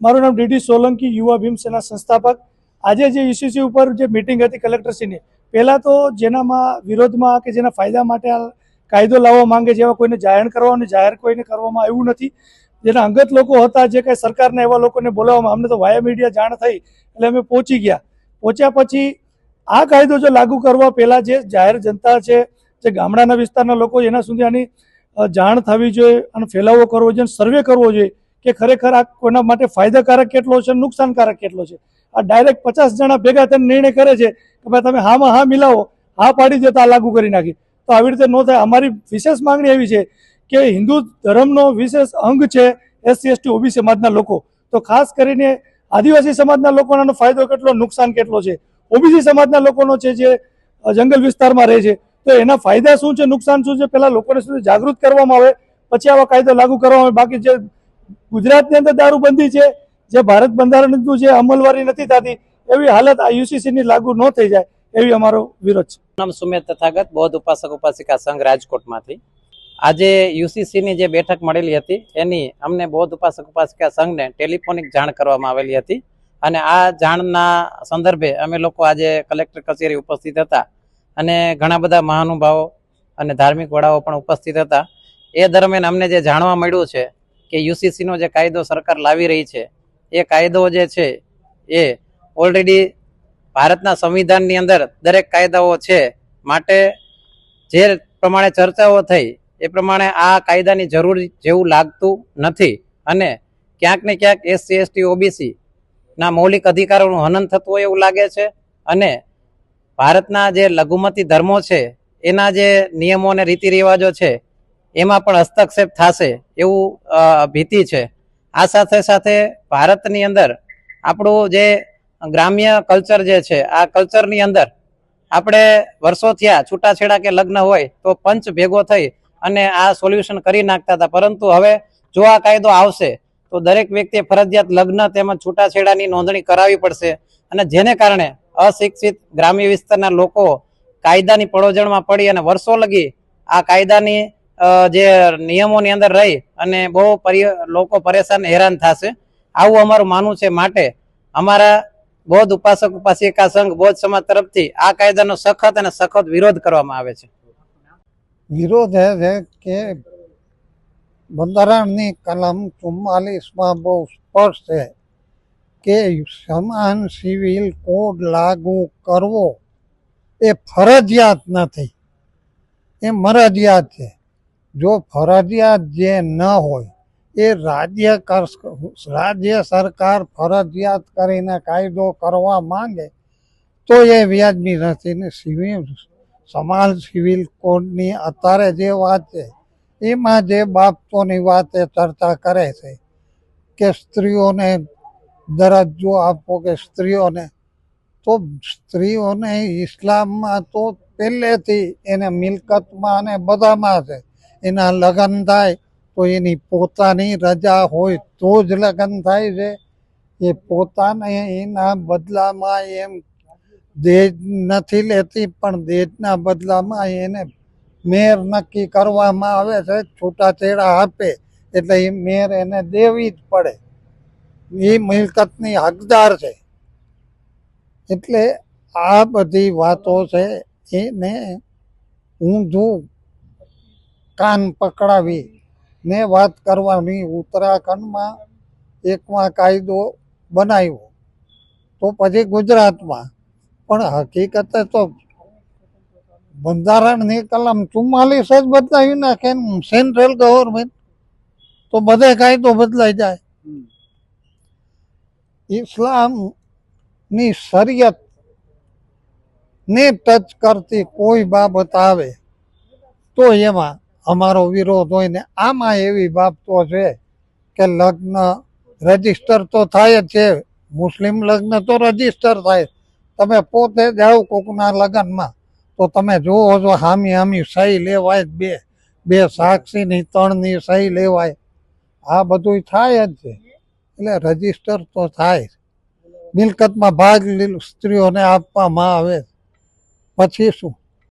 મારું નામ ડીડી સોલંકી, યુવા ભીમસેના સંસ્થાપક. આજે જે યુસીસી ઉપર જે મિટિંગ હતી કલેક્ટરશ્રીની પહેલાં તો જેનામાં વિરોધમાં કે જેના ફાયદા માટે આ કાયદો લાવવા માંગે છે એવા કોઈને જાહેર કરવા અને જાહેર કોઈને કરવામાં આવ્યું નથી. જેના અંગત લોકો હતા, જે કાંઈ સરકારના એવા લોકોને બોલાવવામાં, અમને તો વાયા મીડિયા જાણ થઈ, એટલે અમે પહોંચી ગયા. પહોંચ્યા પછી આ કાયદો જો લાગુ કરવા પહેલાં જે જાહેર જનતા છે, જે ગામડાના વિસ્તારના લોકો, એના સુધી આની જાણ થવી જોઈએ અને ફેલાવો કરવો જોઈએ સર્વે કરવો જોઈએ. કે ખરેખર આ કોઈના માટે ફાયદાકારક કેટલો છે, નુકસાનકારક કેટલો છે? આ ડાયરેક્ટ પચાસ જણા ભેગા થઈને નિર્ણય કરે છે કે ભાઈ તમે હામાં હા મિલાવો, હા પાડી દે તો આ લાગુ કરી નાખી. તો આવી રીતે ન થાય. અમારી વિશેષ માંગણી એવી છે કે હિન્દુ ધર્મનો વિશેષ અંગ છે એસસી, એસટી ઓબી સમાજના લોકો. તો ખાસ કરીને આદિવાસી સમાજના લોકોનો ફાયદો કેટલો, નુકસાન કેટલો છે? ઓબીસી સમાજના લોકોનો છે જે જંગલ વિસ્તારમાં રહે છે. તો એના ફાયદા શું છે, નુકસાન શું છે પહેલાં લોકોને સુધી જાગૃત કરવામાં આવે. પછી આવા કાયદો લાગુ કરવામાં આવે. બાકી જે ગુજરાતની અંદર દારૂબંધી છે, જે ભારત બંધારણનું જે અમલવારી નથી થતી, એવી હાલત આ યુસીસીની લાગુ ન થઈ જાય, એવી અમારો વિરોધ છે. નામ સુમેર તથાગત, બૌદ્ધ ઉપાસક, ઉપાસિકા સંઘ રાજકોટમાંથી. આજે યુસીસીની જે બેઠક મળેલી હતી, એની અમને બૌદ્ધ ઉપાસક, ઉપાસિકા સંઘને ટેલિફોનિક જાણ કરવામાં આવેલી હતી. અને આ જાણના સંદર્ભે અમે લોકો આજે કલેક્ટર કચેરી ઉપસ્થિત હતા. અને ઘણા બધા મહાનુભાવો અને ધાર્મિક વડાઓ પણ ઉપસ્થિત હતા. એ દરમિયાન અમને જે જાણવા મળ્યું છે કે યુસીસીનો જે કાયદો સરકાર લાવી રહી છે, એ કાયદો જે છે, એ ઓલરેડી ભારતના સંવિધાનની અંદર દરેક કાયદાઓ છે માટે જે પ્રમાણે ચર્ચાઓ થઈ, એ પ્રમાણે આ કાયદાની જરૂર જેવું લાગતું નથી. અને ક્યાંક ને ક્યાંક એસસી, એસટી, ઓબીસી ના મૌલિક અધિકારોનું હનન થતું હોય એવું લાગે છે. અને ભારતના જે લઘુમતી ધર્મો છે, એના જે નિયમો અને રીતિ રિવાજો છે એમાં પણ હસ્તક્ષેપ થશે એવું ભીતિ છે. આ સાથે સાથે ભારતની અંદર આપણું જે ગ્રામ્ય કલ્ચર જે છે, આ કલ્ચરની અંદર આપણે વર્ષો થયા છૂટાછેડા કે લગ્ન હોય તો પંચ ભેગો થઈ અને આ સોલ્યુશન કરી નાખતા હતા. પરંતુ હવે જો આ કાયદો આવશે તો દરેક વ્યક્તિએ ફરજિયાત લગ્ન તેમજ છૂટાછેડાની નોંધણી કરાવવી પડશે અને જેને કારણે અશિક્ષિત ગ્રામ્ય વિસ્તારના લોકો કાયદાની પડોજણમાં પડી અને વર્ષો લગી આ કાયદાની જે નિયમોની અંદર રહી અને બહુ લોકો પરેશાન હેરાન થશે. આવું અમારું માનવું છે માટે અમારા બૌદ્ધ ઉપાસક ઉપાસિકા સંઘ બૌદ્ધ સમાજ તરફથી આ કાયદાનો સખત અને સખત વિરોધ કરવામાં આવે છે. વિરોધ એ છે કે બંધારણની કલમ ચુમ્માલીસમાં બહુ સ્પષ્ટ છે કે સમાન સિવિલ કોડ લાગુ કરવો એ ફરજિયાત નથી. એ મરજિયાત છે. જો ફરજિયાત જે ન હોય, એ રાજ્ય રાજ્ય સરકાર ફરજિયાત કરીને કાયદો કરવા માંગે, તો એ વ્યાજબી નથી ને સિવિલ સમાન સિવિલ કોડની અત્યારે જે વાત છે, એમાં જે બાબતોની વાત એ ચર્ચા કરે છે કે સ્ત્રીઓને દરજ્જો આપવો કે સ્ત્રીઓને, તો સ્ત્રીઓને ઇસ્લામમાં તો પહેલેથી એને મિલકતમાં અને બધામાં છે. એના લગ્ન થાય તો એની પોતાની રજા હોય તો જ લગ્ન થાય છે. એ પોતાને એના બદલામાં એમ દેજ નથી લેતી, પણ દેજના બદલામાં એને મેર નક્કી કરવામાં આવે છે. છૂટાછેડા આપે એટલે એ મેર એને દેવી જ પડે. એ મિલકતની હકદાર છે. એટલે આ બધી વાતો છે. એને ઊંધું કાન પકડાવી ને વાત કરવાની ઉત્તરાખંડમાં એકમાં કાયદો બનાવ્યો. તો પછી ગુજરાતમાં. પણ હકીકતે તો બંધારણની કલમ ચુમ્માલીસ જ બદલાવી નાખે સેન્ટ્રલ ગવર્મેન્ટ. તો બધે કાયદો બદલાઈ જાય. ઇસ્લામની શરિયત ને ટચ કરતી કોઈ બાબત આવે તો એમાં અમારો વિરોધ હોય ને આમાં એવી બાબતો છે કે લગ્ન રજિસ્ટર તો થાય જ છે. મુસ્લિમ લગ્ન તો રજિસ્ટર થાય. તમે પોતે જાઓ કોકના લગ્નમાં. તો તમે જુઓ છો હામી હામી સહી લેવાય બે. બે સાક્ષીની ત્રણની સહી લેવાય. આ બધું થાય જ છે. એટલે રજિસ્ટર તો થાય. મિલકતમાં ભાગ સ્ત્રીઓને આપવામાં આવે. પછી શું?